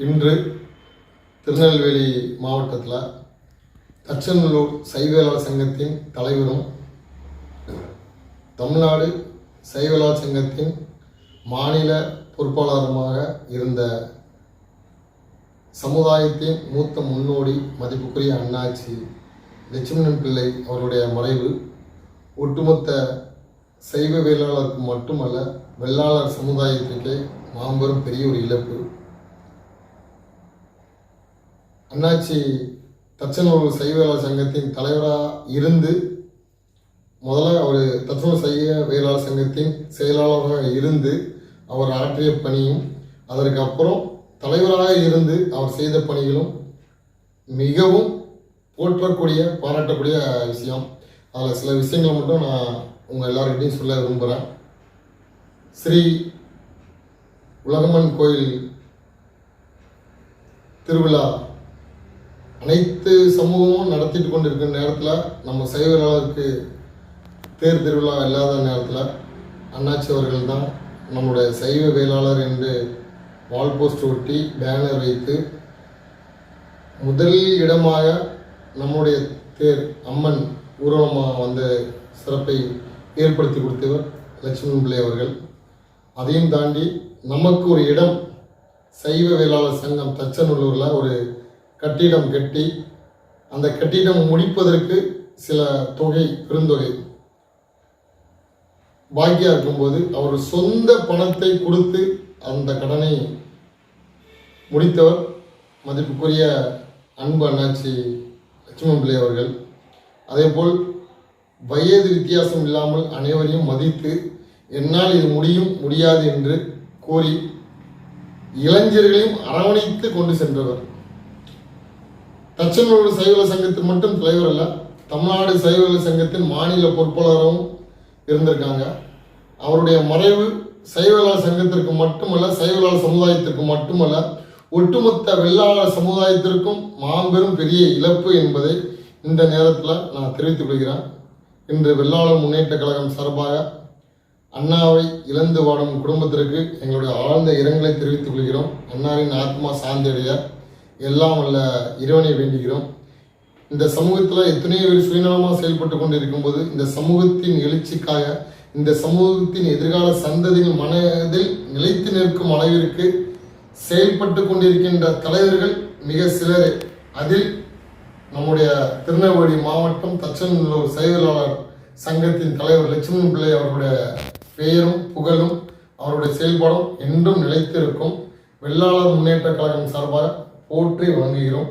இன்று திருநெல்வேலி மாவட்டத்தில் தச்சநல்லூர் சைவேலாளர் சங்கத்தின் தலைவரும் தமிழ்நாடு சைவேலாளர் சங்கத்தின் மாநில பொறுப்பாளருமாக இருந்த சமுதாயத்தின் மூத்த முன்னோடி மதிப்புக்குரிய அண்ணாச்சி லட்சுமணன் பிள்ளை அவருடைய மறைவு ஒட்டுமொத்த சைவ வேளாளருக்கு மட்டுமல்ல வெள்ளாளர் சமுதாயத்திற்கே மாபெரும் பெரிய ஒரு இழப்பு. அண்ணாச்சி தச்சநூல் சைவியலாளர் சங்கத்தின் தலைவராக இருந்து முதல்ல அவர் தச்சநூல் சைவ சங்கத்தின் செயலாளராக இருந்து அவர் ஆற்றிய பணியும் அதற்கு அப்புறம் தலைவராக இருந்து அவர் செய்த பணிகளும் மிகவும் போற்றக்கூடிய பாராட்டக்கூடிய விஷயம். அதில் சில விஷயங்களை மட்டும் நான் உங்கள் எல்லார்கிட்டையும் சொல்ல விரும்புகிறேன் ஸ்ரீ உலகம்மன் கோயில் திருவிழா அனைத்து சமூகமும் நடத்திட்டு கொண்டிருக்கிற நேரத்தில் நம்ம சைவர்களுக்கு தேர் திருவிழா இல்லாத நேரத்தில் அண்ணாச்சி அவர்கள் தான் நம்முடைய சைவ வேளாளர் என்று வால் போஸ்ட் ஒட்டி பேனர் வைத்து முதல் இடமாக நம்முடைய தேர் அம்மன் ஊர்வலமாக வந்த சிறப்பை ஏற்படுத்தி கொடுத்தவர் லட்சுமி பிள்ளை அவர்கள். அதையும் தாண்டி நமக்கு ஒரு இடம் சைவ வேளாளர் சங்கம் தச்சநல்லூரில் ஒரு கட்டிடம் கட்டி அந்த கட்டிடம் முடிப்பதற்கு சில தொகை பெருந்தொகை. பாக்கியா இருக்கும்போது அவர் சொந்த பணத்தை கொடுத்து அந்த கடனை முடித்தவர் மதிப்புக்குரிய அன்பு அண்ணாச்சி லட்சுமண் பிள்ளை அவர்கள். அதேபோல் வயது வித்தியாசம் இல்லாமல் அனைவரையும் மதித்து என்னால் இது முடியும் முடியாது என்று கூறி இளைஞர்களையும் அரவணைத்து கொண்டு சென்றவர். தச்சநல்லூர் சைவல சங்கத்தின் மட்டும் தலைவர் அல்ல தமிழ்நாடு சைவல சங்கத்தின் மாநில பொறுப்பாளரும் இருந்திருக்காங்க. அவருடைய மறைவு சைவலா சங்கத்திற்கு மட்டுமல்ல சைவலா சமுதாயத்திற்கு மட்டுமல்ல ஒட்டுமொத்த வெள்ளாளர் சமுதாயத்திற்கும் மாபெரும் பெரிய இழப்பு என்பதை இந்த நேரத்தில் நான் தெரிவித்துக் கொள்கிறேன். இன்று வெள்ளாளர் முன்னேற்ற கழகம் சார்பாக அண்ணாவை இழந்து வாடும் குடும்பத்திற்கு எங்களுடைய ஆழ்ந்த இரங்கலை தெரிவித்துக் கொள்கிறோம். அண்ணாவின் ஆத்மா சாந்தியடைய எல்லாம் உள்ள இறைவனை வேண்டுகிறோம். இந்த சமூகத்தில் எத்தனையோ பேர் சுயநலமாக செயல்பட்டு கொண்டு இருக்கும்போது இந்த சமூகத்தின் எழுச்சிக்காக இந்த சமூகத்தின் எதிர்கால சந்ததியின் மனதில் நிலைத்து நிற்கும் அளவிற்கு செயல்பட்டு கொண்டிருக்கின்ற தலைவர்கள் மிக சிலரே. அதில் நம்முடைய திருநெல்வேலி மாவட்டம் தச்சநல்லூர் சைவலாளர் சங்கத்தின் தலைவர் லட்சுமணன் பிள்ளை அவருடைய பெயரும் புகழும் அவருடைய செயல்பாடும் என்றும் நிலைத்திருக்கும். வெள்ளாளர் முன்னேற்ற கழகம் சார்பாக போற்றி வணங்குகிறோம்.